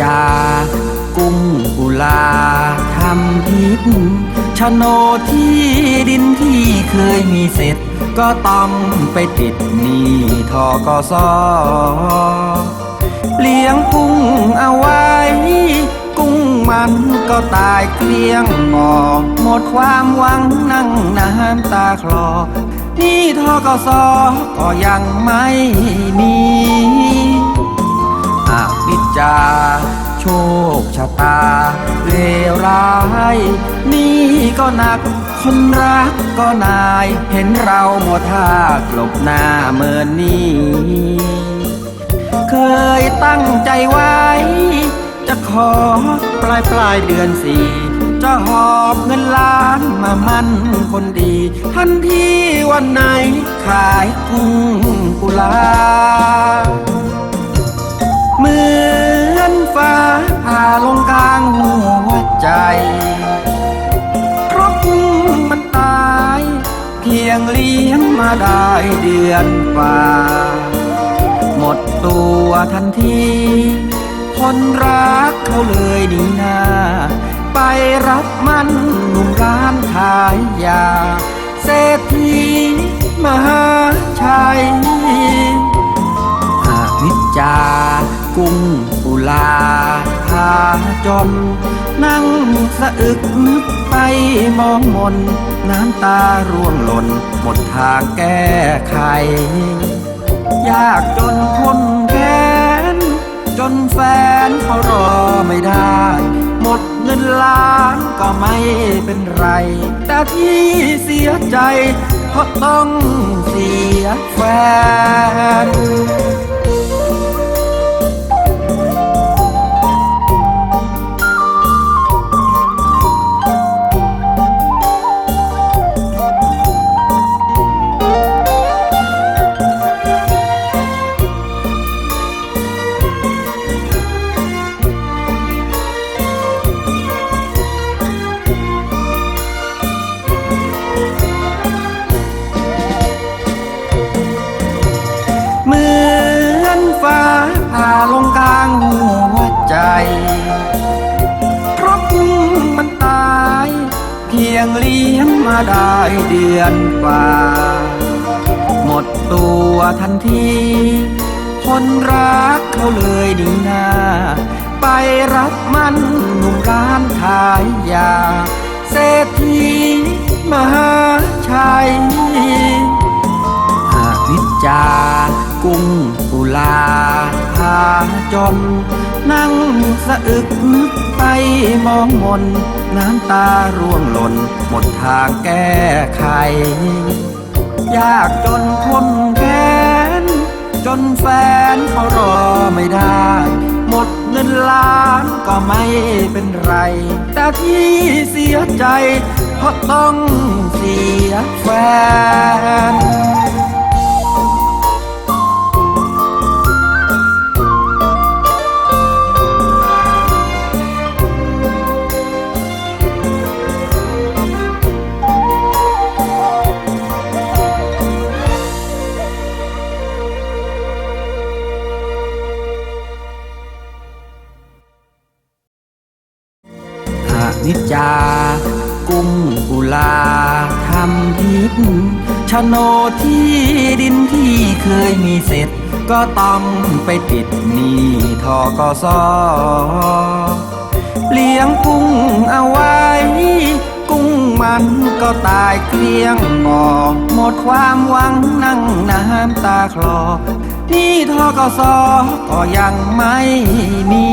จา กุ้งกุลาทำพิษโฉนที่ดินที่เคยมีเสร็จ ก็ต้องไปติดหนี้ทกสเลี้ยงกุ้งเอาไว้ กุ้งมันก็ตายเกลี้ยงบ่อหมดความหวังนั่งน้ำตาคลอนี่ทกสก็ยังไม่มีา โชคชะตาเลวร้าย นี่ก็หนัก คนรักก็นาย เห็นเราหมดท่ากลบหน้าเมินนี้เคยตั้งใจไว้ จะขอปลายปลายเดือนสี่จะหอบเงินล้านมามั่นคนดี ทันทีวันไหนขายกุ้งกุลา งเลี้ยงมาได้เดือนกว่า หมดตัวทันที คนรักเขาเลยหนีนาไปรับมันหนุ่มร้านขายยา เศรษฐีมหาชัยอาวิจากุ้งอุลาพาจนนั่งะอึกนึกไปมองมน น้ำตาร่วงหล่นหมดทางแก้ไข ยากจนคนแค้นจนแฟนเขารอไม่ได้ หมดเงินล้านก็ไม่เป็นไร แต่ที่เสียใจเพราะต้องเสียแฟน เลี้ยงมาได้เดือนกว่า หมดตัวทันที คนรักเขาเลยหนีหน้าไปรับมันหนุ่มร้านขายยา เศรษฐีมหาชัยอาวิจากุ้งกุลาพาจน นั่งสะอึกไปมองมน น้ำตาร่วงหล่นหมดทางแก้ไข ยากจนคนแค้น จนแฟนเขารอไม่ได้ หมดเงินล้านก็ไม่เป็นไร แต่ที่เสียใจเพราะต้องเสียแฟน นิจจา กุ้งกุลาทำพิษโนที่ดินที่เคยมีเสร็จ ก็ต้องไปติดหนี้ทกสเลี้ยงกุ้งเอาไว้ กุ้งมันก็ตายเกลี้ยงบ่อหมดความหวังนั่งน้ำตาคลอนี่ทกสก็ยังไม่มี